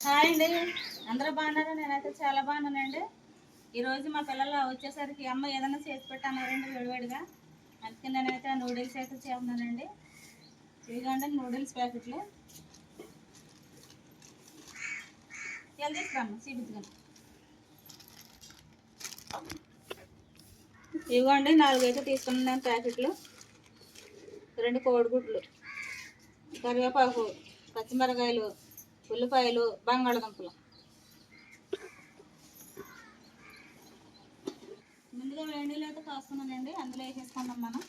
Hi అండి. అందరూ బాగున్నారు? నేనైతే చాలా బాగున్నానండి. ఈరోజు మా పిల్లలు వచ్చేసరికి అమ్మ ఏదైనా చేసి పెట్టన్నారండి వేడివేడిగా. అందుకే నేనైతే నూడిల్స్ అయితే చేస్తున్నానండి. ఇదిగోండి నూడిల్స్ ప్యాకెట్లు. ఎలా తీసుకురామ్మ చూపించుకోండి ఇవ్వండి నాలుగైతే తీసుకున్నాను ప్యాకెట్లు. రెండు కోడిగుడ్లు కరివేపాకు పచ్చిమిరకాయలు ఉల్లిపాయలు బంగాళదుంపలు. ముందుగా వేడి నీళ్ళు అయితే అందులో వేసేసుకుందాం మనం.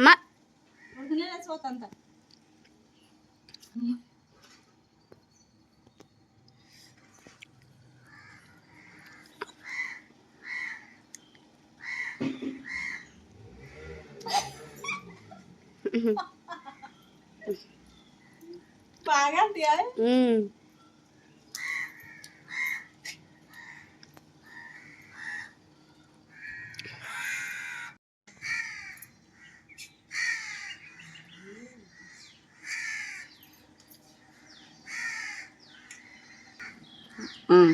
అమ్మ ఉడికిన చూతంత బాగా అంటాయా ఉమ్. ఉమ్.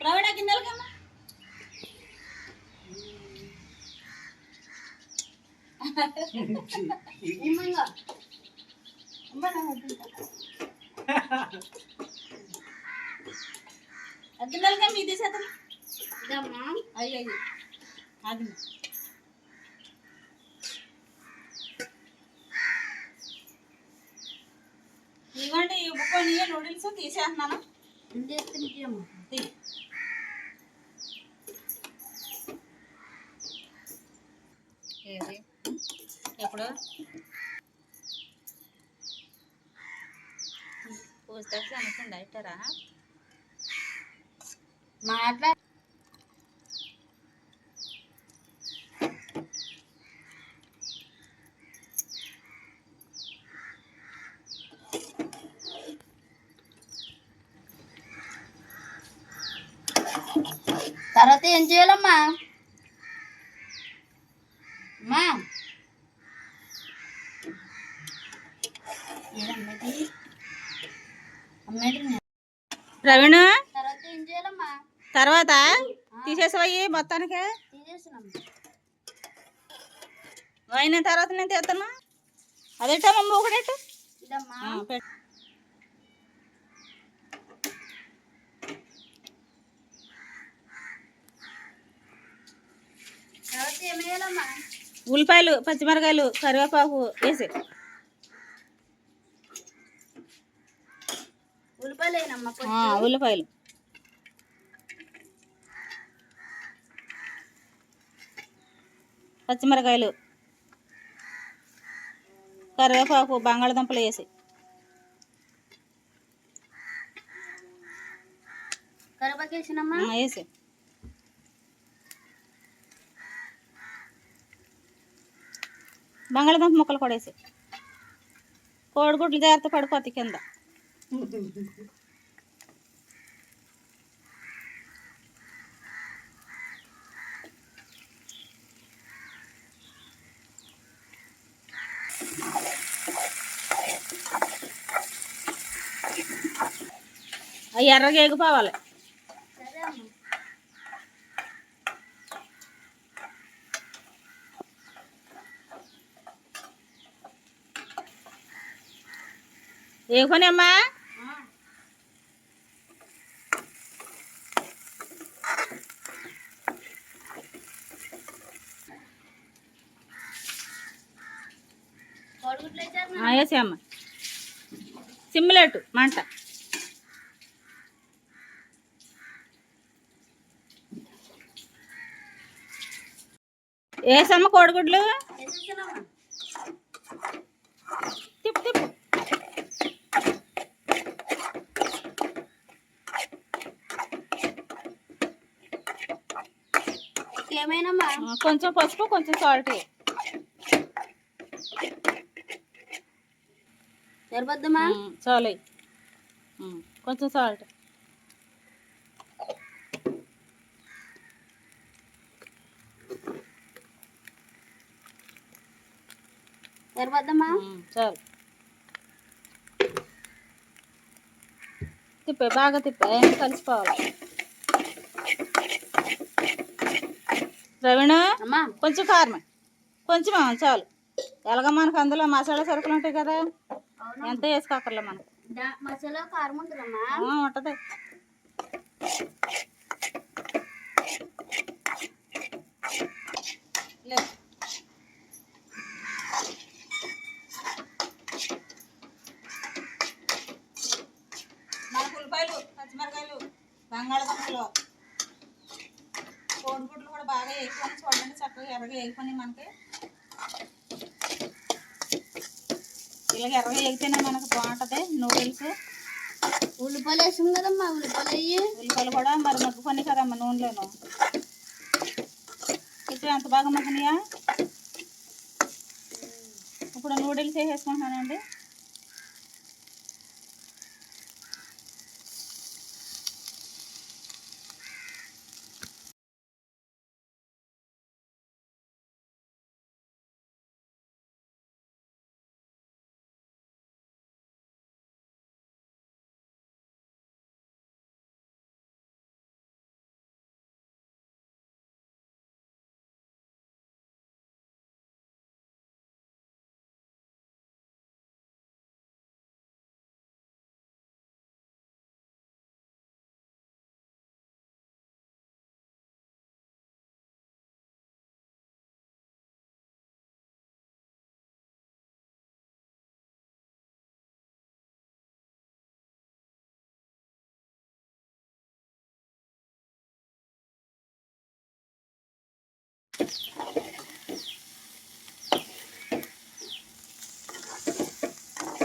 ప్రవీణ గిన్నెలకమ్మా గిన్నెలగా మీ తీసేద్దాం అయ్యి అయ్యి అది నూడిల్స్ తీసేస్తున్నాను. తీ. ఏది? ఎప్పుడు? పూస్తాకి అనుకుండా ఇట్టారా మాట్లా తర్వాత ఏం చేయాలమ్మా? అమ్మా. ప్రవీణ్ తర్వాత ఏం చేయాలమ్మా? తర్వాత తీసేసాయి మొత్తానికి? అయిన తర్వాత నేను తీస్తాను అదేటమ్మా ఒకటేటు ఇదమ్మా పెట్టు తర్వాత ఏం వేయాలమ్మా ఉల్లిపాయలు పచ్చిమిరకాయలు కరివేపాకు వేసి. ఉల్లిపాయలు. పచ్చిమిరకాయలు కరివేపాకు బంగాళదుంపలు వేసి. కరివేపాకు వేసినమ్మా. వేసి. బంగాళదుంప ముక్కలు కూడా వేసి. కోడిగుడ్లు జాగ్రత్త పడిపోతాయి కింద. ఎర్రగా ఎగిపోవాలి ఏకొని అమ్మా ఆ, కోడిగుడ్లు వేసేస్తున్నా. వేసే అమ్మ సిమ్ములేటు మంట వేసమ్మ కోడిగుడ్లు? తిప్పు తిప్పు ఏమైనామా ఆ, కొంచెం పసుపు కొంచెం సాల్ట్. సరిపోద్దమ్మా చాలు. కొంచెం సాల్ట్. సరిపోద్దమ్మా చాలు. తిప్పే బాగా తిప్పే కలిసిపోవాలి. ప్రవీణ అమ్మా. కొంచెం కారమే కొంచెం చాలు. ఎలాగ మనకు అందులో మసాలా సరుకులు ఉంటాయి కదా? ఎంత వేసుకోకర్లే మనకు. మసాలా కారం ఉంటది. లేదు. మనకు ఉల్లిపాయలు పచ్చిమిరకాయలు బంగాళదుంపలు. కోడిగుడ్లు కూడా బాగా వేసుకొని చూడండి చక్కగా ఎర్రగా వేసుకొని మనకి. ఇలాగ ఎర్రగా వేగితేనే మనకు బాగుంటుంది. నూడిల్స్. ఉల్లిపాయలు వేసాం కదమ్మా ఉల్లిపాయలు ఉల్లిపాయలు కూడా మరి మగ్గుకొని కదమ్మ నూనెలోను. ఇప్పుడు ఎంత బాగా మగ్గినాయా? ఇప్పుడు నూడిల్స్ వేసేసుకుంటున్నానండి.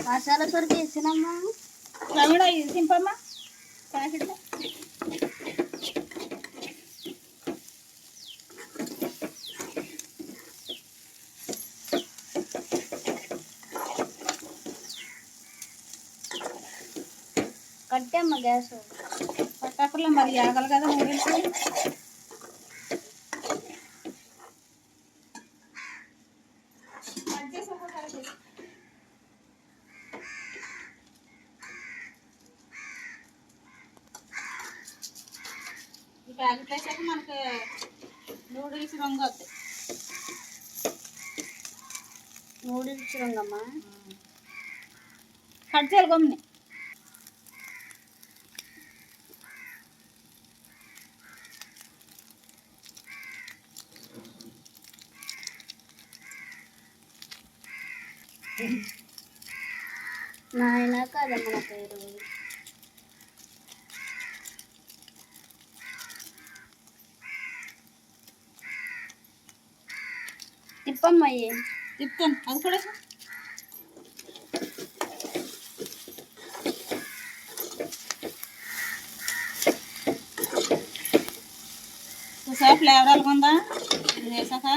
మసాలా సరుకు వేసినమ్మా. ప్రవీణ ఇది సింపమ్మా ప్యాకెట్లో కట్టేమ్మా గ్యాస్. పట్టాకుల్లో మరి ఆగలి కదా నూడిల్స్ ప్యాకెట్ వేసాక మనకి నూడిల్స్ రంగు వస్తాయి నూడిల్స్ రంగమ్మా? కట్ చేయాలి గమ్ని నాయన కాదమ్మ నా పేరు? తిప్పమ్మయ్యి తిప్పుతాను అది కూడా వేసు. చూసా ఫ్లేవర్ అలాగుందా ఇది వేసాక?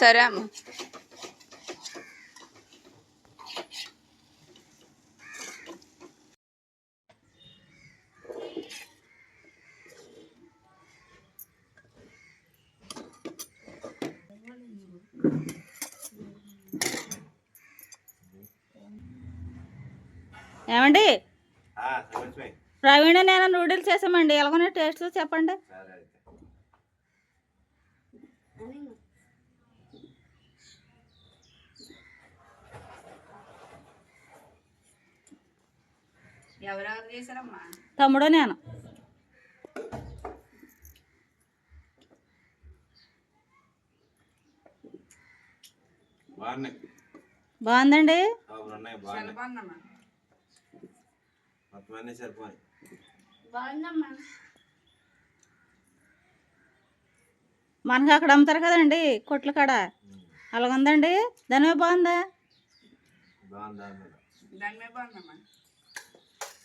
సరే అమ్మ. ఏమండి. ప్రవీణ నేను నూడిల్స్ చేసామండి. ఎలాగోనే టేస్ట్ చెప్పండి సరే అయితే. ఎవరెవరు చేశారమ్మా తమ్ముడు నేను. బాగుందండి? మనకు అక్కడ అమ్ముతారు కదండి కొట్ల కాడ. అలాగుందండి? దాని బాగుందా?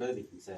เด้อนี่คุณแซ่